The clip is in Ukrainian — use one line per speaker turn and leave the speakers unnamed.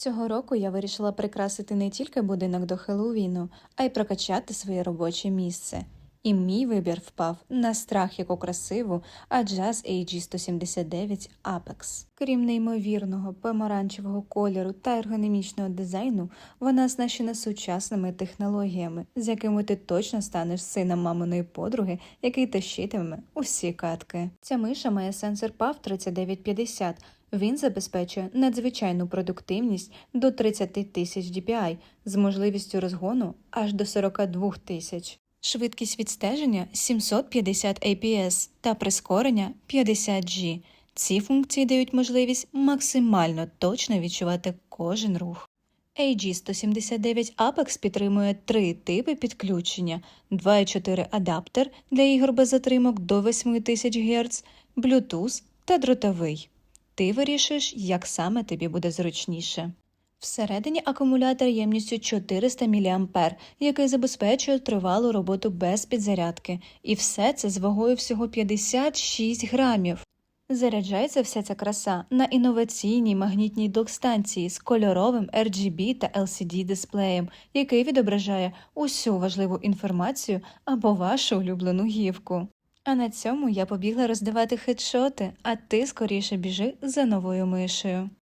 Цього року я вирішила прикрасити не тільки будинок до Хеллоуіну, а й прокачати своє робоче місце. І мій вибір впав на страх яку красиву Adjust AG179 Apex. Крім неймовірного помаранчевого кольору та ергономічного дизайну, вона оснащена сучасними технологіями, з якими ти точно станеш сином маминої подруги, який тащитиме усі катки. Ця миша має сенсор PAV 3950, він забезпечує надзвичайну продуктивність до 30 тисяч DPI з можливістю розгону аж до 42 тисяч. Швидкість відстеження 750 APS та прискорення 50G. Ці функції дають можливість максимально точно відчувати кожен рух. AG179 Apex підтримує три типи підключення: 2.4 адаптер для ігор без затримок до 8000 Гц, Bluetooth та дротовий. Ти вирішуєш, як саме тобі буде зручніше. Всередині акумулятор ємністю 400 мА, який забезпечує тривалу роботу без підзарядки, і все це з вагою всього 56 грамів. Заряджається вся ця краса на інноваційній магнітній док-станції з кольоровим RGB та LCD дисплеєм, який відображає усю важливу інформацію або вашу улюблену гівку. А на цьому я побігла роздавати хедшоти, а ти скоріше біжи за новою мишею.